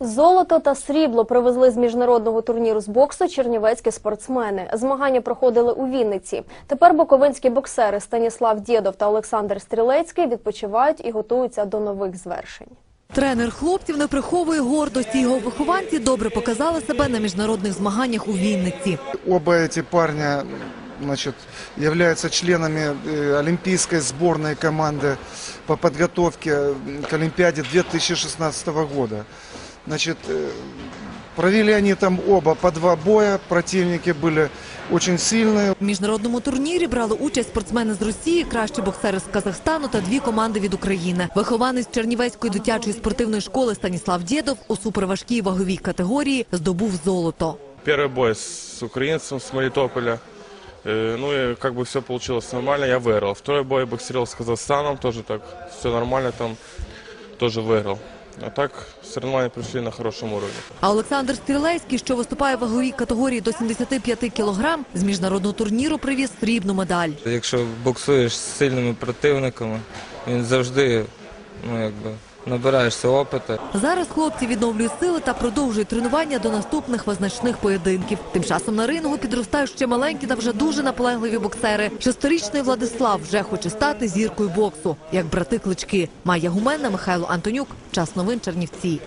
Золото та срібло привезли з міжнародного турніру з боксу чернівецькі спортсмени. Змагання проходили у Вінниці. Тепер буковинські боксери Станіслав Дєдов та Олександр Стрілецький відпочивають і готуються до нових звершень. Тренер хлопців не приховує гордості. Його вихованці добре показали себе на міжнародних змаганнях у Вінниці. Оба эти парня значит, являются членами э, олимпийской сборной команды по подготовке к Олимпиаде 2016 года. Значит, э, провели они там оба по два боя, противники были очень сильные. В міжнародному турнірі брали участь спортсмени з Росії, кращі боксери з Казахстану та дві команди від України. Вихованець Чернівецької дитячої спортивної школи Станіслав Дєдов у суперважкій ваговій категорії здобув золото. Первый бой с украинцем с Мелитополя. Э, Ну и как бы все получилось нормально, я выиграл. Второй бой боксировал с Казахстаном, тоже так все нормально, там тоже выиграл. А так соревнования пройшли на хорошем уровне. А Олександр Стрілецький, що виступає в ваговій категорії до 75 кілограм, з міжнародного турніру привіз срібну медаль. Якщо боксуєш з сильними противниками, він завжди ну, якби, набираєшся опиту. Зараз хлопці відновлюють сили та продовжують тренування до наступних визначних поєдинків. Тим часом на рингу підростають ще маленькі та вже дуже наполегливі боксери. Шестирічний Владислав вже хоче стати зіркою боксу, як брати клички. Майя Гуменна, Михайло Антонюк. Час новин Чернівці.